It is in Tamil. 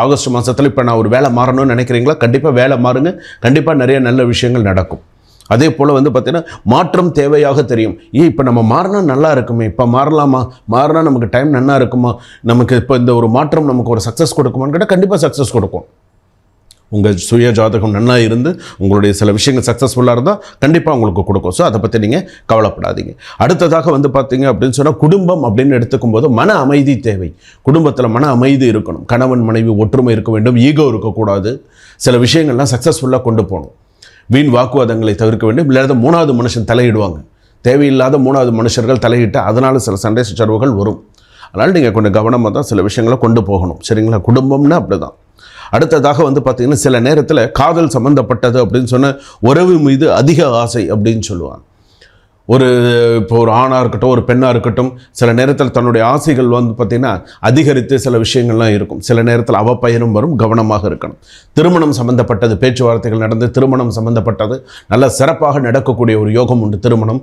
ஆகஸ்ட் மாதத்தில் இப்போ நான் ஒரு வேலை மாறணும்னு நினைக்கிறீங்களா? கண்டிப்பாக வேலை மாறுங்க. கண்டிப்பாக நிறைய நல்ல விஷயங்கள் நடக்கும். அதே போல் வந்து பார்த்திங்கன்னா மாற்றம் தேவையாக தெரியும். ஏ இப்போ நம்ம மாறினா நல்லா இருக்குமே? இப்போ மாறலாமா? மாறினா நமக்கு டைம் நல்லா இருக்குமா? நமக்கு இப்போ இந்த ஒரு மாற்றம் நமக்கு ஒரு சக்ஸஸ் கொடுக்குமான்னு கேட்டால் கண்டிப்பாக சக்ஸஸ் கொடுக்கும். உங்கள் சுய ஜாதகம் நல்லா இருந்து உங்களுடைய சில விஷயங்கள் சக்ஸஸ்ஃபுல்லாக இருந்தால் கண்டிப்பாக உங்களுக்கு கொடுக்கும். ஸோ அதை பற்றி நீங்கள் கவலைப்படாதீங்க. அடுத்ததாக வந்து பார்த்தீங்க அப்படின்னு சொன்னால் குடும்பம் அப்படின்னு எடுத்துக்கும் போது மன அமைதி தேவை. குடும்பத்தில் மன அமைதி இருக்கணும். கணவன் மனைவி ஒற்றுமை இருக்க வேண்டும். ஈகோ இருக்கக்கூடாது. சில விஷயங்கள்லாம் சக்ஸஸ்ஃபுல்லாக கொண்டு போகணும். வீண் வாக்குவாதங்களை தவிர்க்க வேண்டும். இல்லாத மூணாவது மனுஷன் தலையிடுவாங்க. தேவையில்லாத மூணாவது மனுஷர்கள் தலையிட்டு அதனால் சில சண்டை சச்சரவுகள் வரும். அதனால் நீங்கள் கொஞ்சம் கவனமாக தான் சில விஷயங்களை கொண்டு போகணும். சரிங்களா? குடும்பம்னா அப்படி தான் அடுத்ததாக வந்து பார்த்திங்கன்னா சில நேரத்தில் காதல் சம்மந்தப்பட்டது அப்படின்னு சொன்ன உறவு மீது அதிக ஆசை அப்படின்னு சொல்லுவாங்க. ஒரு இப்போ ஒரு ஆணாக இருக்கட்டும் ஒரு பெண்ணாக இருக்கட்டும் சில நேரத்தில் தன்னுடைய ஆசைகள் வந்து பார்த்திங்கன்னா அதிகரித்து சில விஷயங்கள்லாம் இருக்கும். சில நேரத்தில் அவப்பயனும் வரும் கவனமாக இருக்கணும். திருமணம் சம்பந்தப்பட்டது பேச்சுவார்த்தைகள் நடந்து திருமணம் சம்பந்தப்பட்டது நல்ல சிறப்பாக நடக்கக்கூடிய ஒரு யோகம் உண்டு திருமணம்.